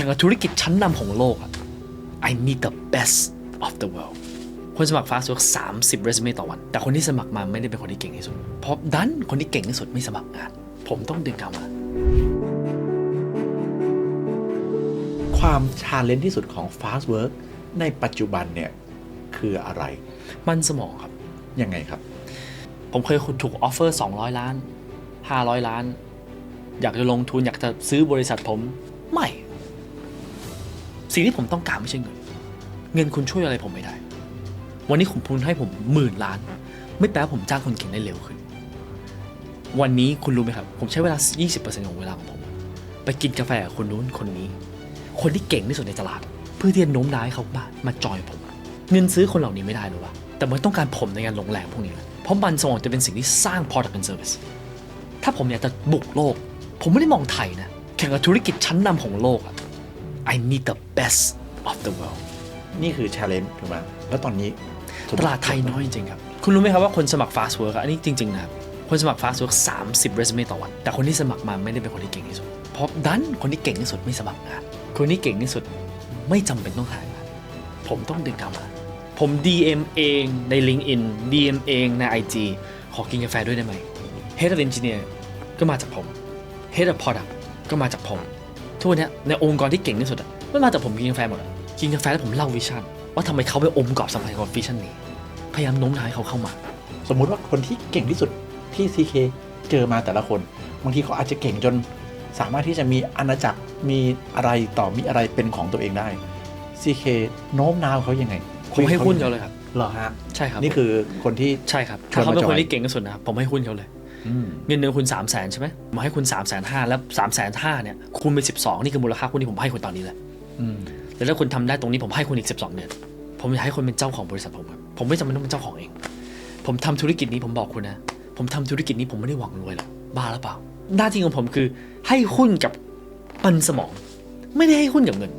ข่งกับธุรกิจชั้นนำของโลกอะ I need the best of the world คนสมัคร fast work 30 resume ต่อวัน แต่คนที่สมัครมาไม่ได้เป็นคนที่เก่งที่สุด เพราะดันคนที่เก่งที่สุดไม่สมัครงาน ผมต้องดึงเขามา ความชาเลนจ์ที่สุดของ Fast Work ในปัจจุบันเนี่ยคืออะไร มันสมองครับ ยังไงครับ ผมเคยถูกออฟเฟอร์ 200 ล้าน 500 ล้าน อยากจะลงทุนอยากจะซื้อบริษัทผมไม่ สิ่งที่ผมต้องการไม่ใช่เงิน เงินคุณช่วยอะไรผมไม่ได้ วันนี้คุณพูนให้ผมหมื่นล้าน ไม่แปลว่าผมจ้างคนเก่งได้เร็วขึ้น วันนี้คุณรู้ไหมครับ ผมใช้เวลา 20%ของเวลาของผม ไปกินกาแฟกับคนนู้นคนนี้ คนที่เก่งที่สุดในตลาด เพื่อที่จะโน้มน้าวให้เขามามาจอยผม เงินซื้อคนเหล่านี้ไม่ได้หรอวะแต่มันต้องการผมในการลงแรงพวกนี้แหละเพราะมันสมองจะเป็นสิ่งที่สร้าง product and service ถ้าผมอยากจะบุกโลก ผมไม่ได้มองไทยนะ แข่งกับธุรกิจชั้นนำของโลกอะ I need the best of the world นี่คือชาเลนจ์ถูกไหมแล้วตอนนี้ ตลาดไทยน้อยจริงๆครับ คุณรู้ไหมครับว่าคนสมัคร fast work อะอันนี้จริง ๆ นะครับ คนสมัคร fast work 30 resume ต่อวัน แต่คนที่สมัครมาไม่ได้เป็นคนที่เก่งที่สุด เพราะดันคนที่เก่งที่สุดไม่สมัครงาน คนที่เก่งที่สุดไม่จำเป็นต้องหางานผมต้องดึงเขามา ผม DM เองใน LinkedIn DM เองใน IG ขอกินกาแฟด้วยได้ไหม Head of Engineer ก็มาจากผม Head of Product ก็มาจากผม ทุกวันเนี้ยในองค์กรที่เก่งที่สุดอะไม่มาจากผมกินกาแฟหมดอะกินกาแฟแล้วผมเล่าวิชั่นว่าทำไมเขาไปอมกรอบสำคัญของวิชั่นนี้ พยายามโน้มน้าวให้เขาเข้ามา สมมุติว่าคนที่เก่งที่สุดที่ CK เจอมาแต่ละคน บางทีเขาอาจจะเก่งจนสามารถที่จะมีอาณาจักรมีอะไรต่อมีอะไรเป็นของตัวเองได้ CK โน้มน้าวเขายังไงผมให้หุ้นเขาเลยครับเหรอฮะใช่ครับนี่คือคนที่ใช่ครับชวนถ้าเขาเป็นมาจอยคนที่เก่งที่สุดนะครับผมให้หุ้นเขาเลยอืม เงินเดือนคุณ3 0 0แสนใช่ไหมผมให้คุณ3 5 0 0 0แล้ว3 5 0 0 0เนี่ยคูณไป12 นี่คือมูลค่าหุ้นที่ผมให้คุณตอนนี้เลยอืมแล้วถ้าคุณทำได้ตรงนี้ผมให้คุณอีก 12 เดือน ผมอยากให้คุณเป็นเจ้าของบริษัทผมครับผมไม่จำเป็นต้องเป็นเจ้าของเอง ผมทำธุรกิจนี้ผมบอกคุณนะ ผมทำธุรกิจนี้ผมไม่ได้หวังรวยหรอกบ้าหรือเปล่า หน้าที่ของผมคือให้หุ้นกับปันสมอง ไม่ได้ให้หุ้นกับเงิน